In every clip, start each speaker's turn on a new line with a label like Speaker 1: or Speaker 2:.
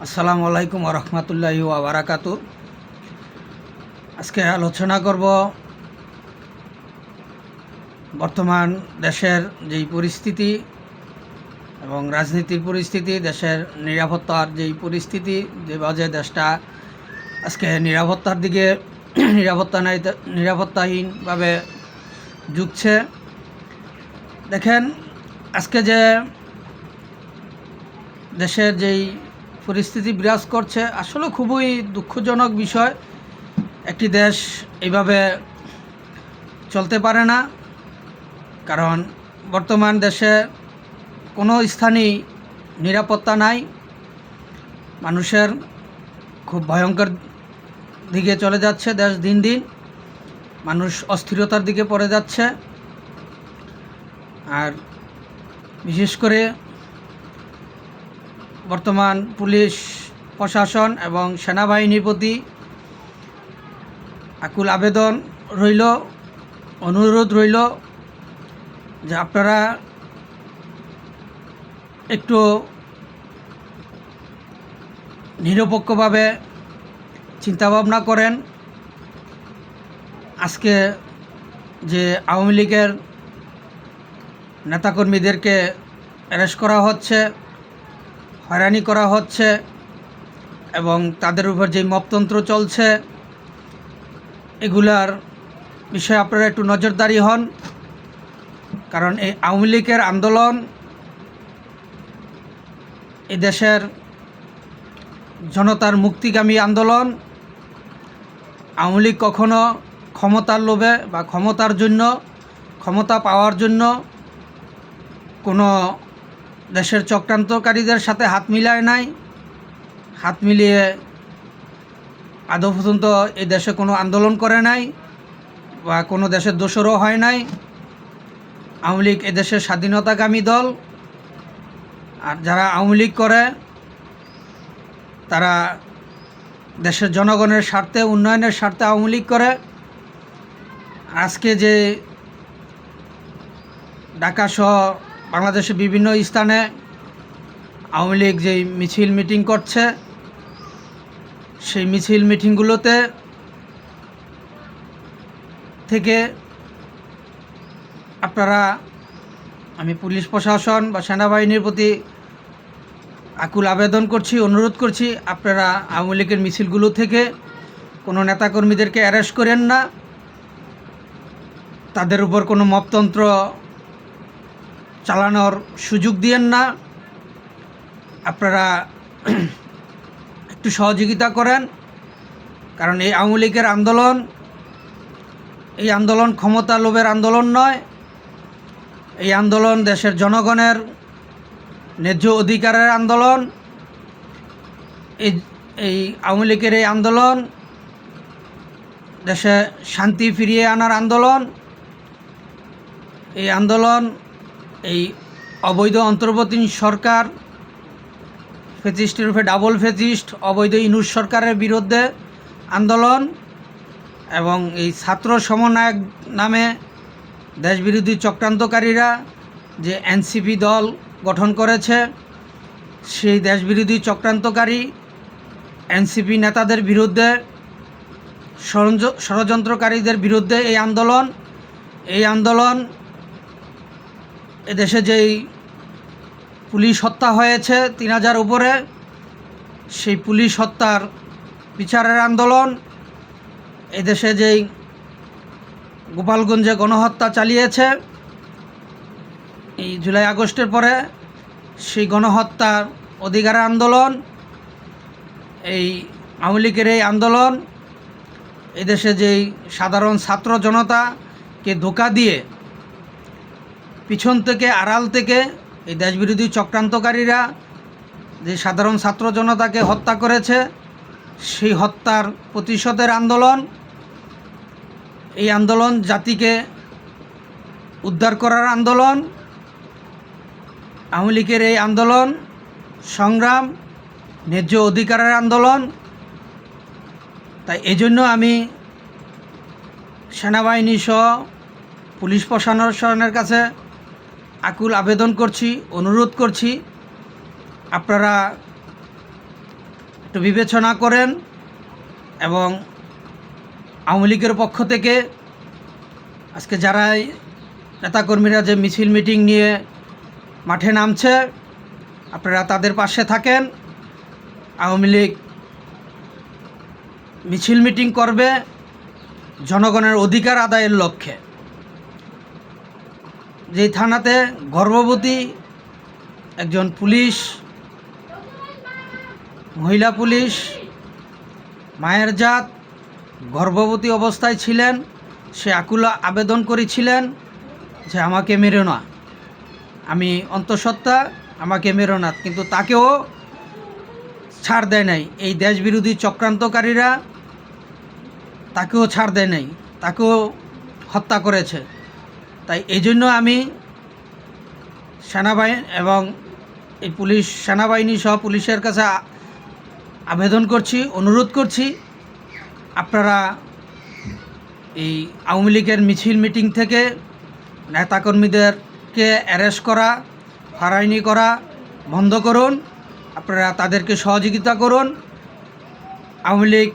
Speaker 1: আসসালামু আলাইকুম রহমতুল্লাহি ওবরাকাত আজকে আলোচনা করব বর্তমান দেশের যেই পরিস্থিতি এবং রাজনীতির পরিস্থিতি, দেশের নিরাপত্তার যেই পরিস্থিতি, যে বাজে দেশটা, আজকে নিরাপত্তার দিকে নিরাপত্তা নাই, নিরাপত্তাহীনভাবে ঝুঁকছে দেখেন, আজকে যে দেশের যেই পরিস্থিতি বিরাজ করছে, আসলে খুবই দুঃখজনক বিষয়। একটি দেশ এইভাবে চলতে পারে না, কারণ বর্তমান দেশে কোনো স্থানেই নিরাপত্তা নাই। মানুষের খুব ভয়ঙ্কর দিকে চলে যাচ্ছে দেশ দিন দিন, মানুষ অস্থিরতার দিকে পড়ে যাচ্ছে। আর বিশেষ করে বর্তমান পুলিশ প্রশাসন এবং সেনাবাহিনীর প্রতি আকুল আবেদন রইল, অনুরোধ রইল যে আপনারা একটু নিরপেক্ষভাবে চিন্তাভাবনা করেন। আজকে যে আওয়ামী লীগের নেতাকর্মীদেরকে অ্যারেস্ট করা হচ্ছে হয়রানি করা হচ্ছে এবং তাদের উপর যে মপতন্ত্র চলছে, এগুলার বিষয়ে আপনারা একটু নজরদারি হন, কারণ এই আওয়ামী লীগের আন্দোলন দেশের জনতার মুক্তিগামী আন্দোলন, আওয়ামী লীগ কখনো ক্ষমতার লোভে বা ক্ষমতার জন্য, ক্ষমতা পাওয়ার জন্য কোনো দেশের চক্রান্তকারীদের সাথে হাত মিলায় নাই। হাত মিলিয়ে আদৌ পর্যন্ত এই দেশে কোনো আন্দোলন করে নাই বা কোনো দেশের দোষরও হয় নাই। আওয়ামী লীগ এদেশের স্বাধীনতাকামী দল। আর যারা আওয়ামী লীগ করে, তারা দেশের জনগণের স্বার্থে, উন্নয়নের স্বার্থে আওয়ামী লীগ করে। আজকে যে ঢাকা সহ বাংলাদেশের বিভিন্ন স্থানে আওয়ামী লীগ যেই মিছিল মিটিং করছে, সেই মিছিল মিটিংগুলোতে থেকে আপনারা, আমি পুলিশ প্রশাসন বা সেনাবাহিনীর প্রতি আকুল আবেদন করছি, অনুরোধ করছি, আপনারা আওয়ামী লীগের মিছিলগুলো থেকে কোনো নেতাকর্মীদেরকে অ্যারেস্ট করেন না। তাদের উপর কোনো মপতন্ত্র চালানোর সুযোগ দিয়েন না। আপনারা একটু সহযোগিতা করেন, কারণ এই আওয়ামী লীগের আন্দোলন, এই আন্দোলন ক্ষমতা লোভের আন্দোলন নয়। এই আন্দোলন দেশের জনগণের ন্যায্য অধিকারের আন্দোলন। এই এই আওয়ামী লীগের এই আন্দোলন দেশে শান্তি ফিরিয়ে আনার আন্দোলন। এই আন্দোলন এই অবৈধ অন্তর্বর্তী সরকার, ফেসিস্টের রূপে ডাবল ফেসিস্ট, অবৈধ ইনুস সরকারের বিরুদ্ধে আন্দোলন এবং এই ছাত্র সমন্বয়ক নামে দেশবিরোধী চক্রান্তকারীরা যে এনসিপি দল গঠন করেছে, সেই দেশবিরোধী চক্রান্তকারী এনসিপি নেতাদের বিরুদ্ধে ষড়যন্ত্রকারীদের বিরুদ্ধে এই আন্দোলন এই আন্দোলন এদেশে যেই পুলিশ হত্যা হয়েছে তিন হাজার উপরে, সেই পুলিশ হত্যার বিচারের আন্দোলন, এদেশে যেই গোপালগঞ্জে গণহত্যা চালিয়েছে, এই জুলাই আগস্টের পরে সেই গণহত্যার অধিকারের আন্দোলন, এই আওয়ামী লীগের এই আন্দোলন, এদেশে যেই সাধারণ ছাত্র জনতাকে ধোকা দিয়ে পিছন থেকে, আড়াল থেকে এই দেশবিরোধী চক্রান্তকারীরা যে সাধারণ ছাত্র জনতাকে হত্যা করেছে, সেই হত্যার প্রতিশোধের আন্দোলন, এই আন্দোলন জাতিকে উদ্ধার করার আন্দোলন, আওয়ামী লীগের এই আন্দোলন, সংগ্রাম, ন্যায্য অধিকারের আন্দোলন। তাই এই জন্য আমি সেনাবাহিনী সহ পুলিশ প্রশাসনের কাছে আকুল আবেদন করছি, অনুরোধ করছি, আপনারা একটু বিবেচনা করেন এবং আওয়ামী লীগের পক্ষ থেকে আজকে যারা এই নেতাকর্মীরা যে মিছিল মিটিং নিয়ে মাঠে নামছে, আপনারা তাদের পাশে থাকেন। আওয়ামী লীগ মিছিল মিটিং করবে, জনগণের অধিকার আদায়ের লক্ষ্যে। যে থানাতে গর্ভবতী একজন পুলিশ, মহিলা পুলিশ, মায়ের জাত, গর্ভবতী অবস্থায় ছিলেন, সে আকুলা আবেদন করেছিলেন যে আমাকে মেরো না। আমি অন্তঃসত্ত্বা আমাকে মেরো না, কিন্তু তাকেও ছাড় দেয় নাই। এই দেশবিরোধী চক্রান্তকারীরা তাকেও ছাড় দেয় নাই, তাকেও হত্যা করেছে। তাই এই জন্য আমি সেনাবাহিনী এবং এই পুলিশ, সেনাবাহিনী সহ পুলিশের কাছে আবেদন করছি, অনুরোধ করছি, আপনারা এই আওয়ামী লীগের মিছিল মিটিং থেকে নেতাকর্মীদেরকে অ্যারেস্ট করা, হয়রানি করা বন্ধ করুন, আপনারা তাদেরকে সহযোগিতা করুন, আওয়ামী লীগ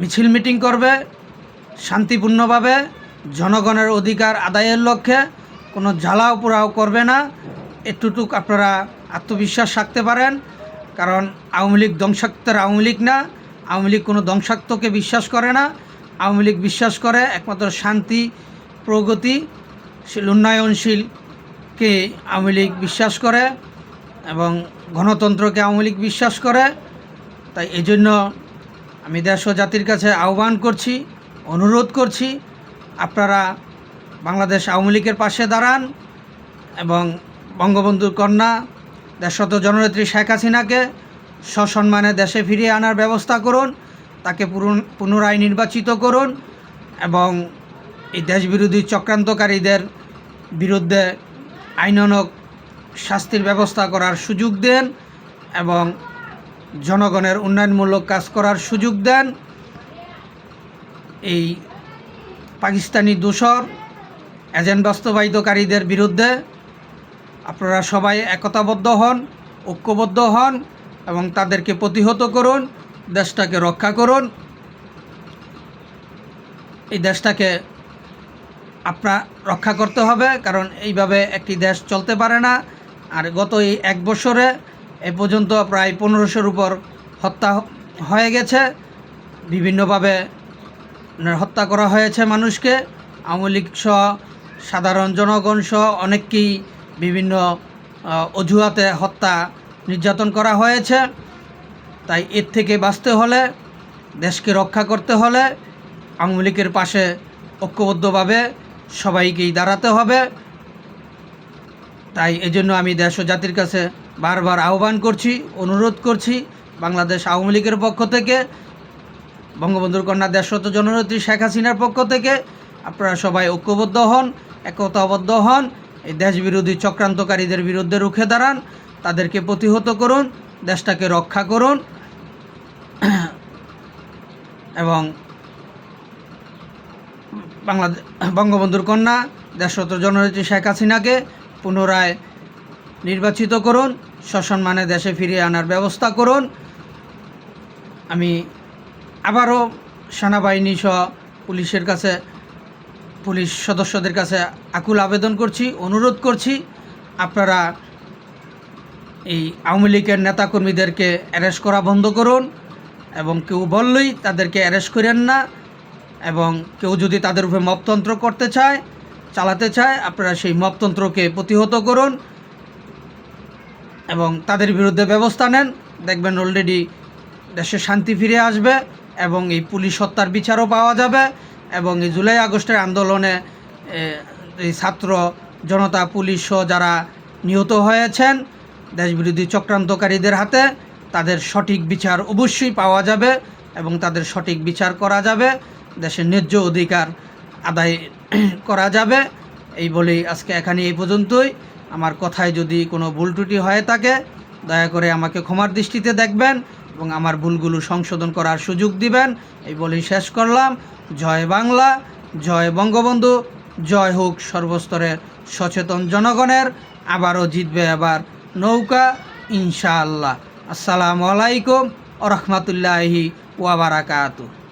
Speaker 1: মিছিল মিটিং করবে, শান্তিপূর্ণভাবে জনগণের অধিকার আদায়ের লক্ষ্যে কোনো জ্বালাও পোড়াও করবে না। এটুটুক আপনারা আত্মবিশ্বাস রাখতে পারেন, কারণ আওয়ামী লীগ ধ্বংসাত্মের আওয়ামী লীগ না। আওয়ামী লীগ কোনো ধ্বংসাত্মকে বিশ্বাস করে না। আওয়ামী লীগ বিশ্বাস করে একমাত্র শান্তি প্রগতিশীল উন্নয়নশীলকে আওয়ামী লীগ বিশ্বাস করে এবং গণতন্ত্রকে আওয়ামী লীগ বিশ্বাস করে। তাই এই জন্য আমি দেশ ও জাতির কাছে আহ্বান করছি, অনুরোধ করছি আপনারা বাংলাদেশ আওয়ামী লীগের পাশে দাঁড়ান এবং বঙ্গবন্ধুর কন্যা দেশত জননেত্রী শেখ হাসিনাকে সসম্মানে দেশে ফিরিয়ে আনার ব্যবস্থা করুন, তাকে পুনরায় নির্বাচিত করুন এবং এই দেশবিরোধী চক্রান্তকারীদের বিরুদ্ধে আইনানক শাস্তির ব্যবস্থা করার সুযোগ দেন এবং জনগণের উন্নয়নমূলক কাজ করার সুযোগ দেন। এই পাকিস্তানি দূষর, এজেন্ট বাস্তবায়িতকারীদের বিরুদ্ধে আপনারা সবাই একতাবদ্ধ হন, ঐক্যবদ্ধ হন এবং তাদেরকে প্রতিহত করুন, দেশটাকে রক্ষা করুন। এই দেশটাকে আপনার রক্ষা করতে হবে, কারণ এইভাবে একটি দেশ চলতে পারে না। আর গত এই এক বছরে এ পর্যন্ত প্রায় পনেরোশোর উপর হত্যা হয়ে গেছে। বিভিন্নভাবে হত্যা করা হয়েছে মানুষকে। আওয়ামী লীগ সহ, সাধারণ জনগণ সহ অনেককেই বিভিন্ন অজুহাতে হত্যা নির্যাতন করা হয়েছে। তাই এর থেকে বাঁচতে হলে, দেশকে রক্ষা করতে হলে আওয়ামী লীগের পাশে ঐক্যবদ্ধভাবে সবাইকেই দাঁড়াতে হবে। তাই এজন্য আমি দেশ ও জাতির কাছে বারবার আহ্বান করছি, অনুরোধ করছি বাংলাদেশ আওয়ামী লীগের পক্ষ থেকে বঙ্গবন্ধুর কন্যা দেশরত জননেত্রী শেখ হাসিনার পক্ষ থেকে আপনারা সবাই ঐক্যবদ্ধ হন, একতাবদ্ধ হন, এই দেশবিরোধী চক্রান্তকারীদের বিরুদ্ধে রুখে দাঁড়ান, তাদেরকে প্রতিহত করুন, দেশটাকে রক্ষা করুন। এবং বাংলাদেশ বঙ্গবন্ধুর কন্যা দেশরত জননেত্রী শেখ হাসিনাকে পুনরায় নির্বাচিত করুন, সসম্মানে দেশে ফিরিয়ে আনার ব্যবস্থা করুন। আমি আবারও সেনাবাহিনী সহ পুলিশের কাছে, পুলিশ সদস্যদের কাছে আকুল আবেদন করছি, অনুরোধ করছি, আপনারা এই আওয়ামী লীগের নেতাকর্মীদেরকে অ্যারেস্ট করা বন্ধ করুন এবং কেউ বললেই তাদেরকে অ্যারেস্ট করেন না এবং কেউ যদি তাদের উপরে মপতন্ত্র করতে চায়, চালাতে চায়, আপনারা সেই মপতন্ত্রকে প্রতিহত করুন এবং তাদের বিরুদ্ধে ব্যবস্থা নেন। দেখবেন অলরেডি দেশে শান্তি ফিরে আসবে। এবং এই পুলিশ হত্যার বিচারও পাওয়া যাবে এবং এই জুলাই আগস্টের আন্দোলনে এই ছাত্র জনতা পুলিশ যারা নিহত হয়েছেন, দেশবিরোধী চক্রান্তকারীদের হাতে তাদের সঠিক বিচার অবশ্যই পাওয়া যাবে এবং তাদের সঠিক বিচার করা যাবে। দেশের ন্যায্য অধিকার আদায় করা যাবে। এই বলেই আজকে এখানে এই পর্যন্তই। আমার কথায় যদি কোনো ভুল ত্রুটি হয়ে থাকে, দয়া করে আমাকে ক্ষমার দৃষ্টিতে দেখবেন। এবং আমার ভুলগুলো সংশোধন করার সুযোগ দিবেন। এই বলেই শেষ করলাম। জয় বাংলা, জয় বঙ্গবন্ধু, জয় হোক সর্বস্তরের সচেতন জনগণের। আবারও জিতবে আবার নৌকা, ইনশাআল্লাহ। আসসালামু আলাইকুম রহমতুল্লাহি ওয়াবারাকাতু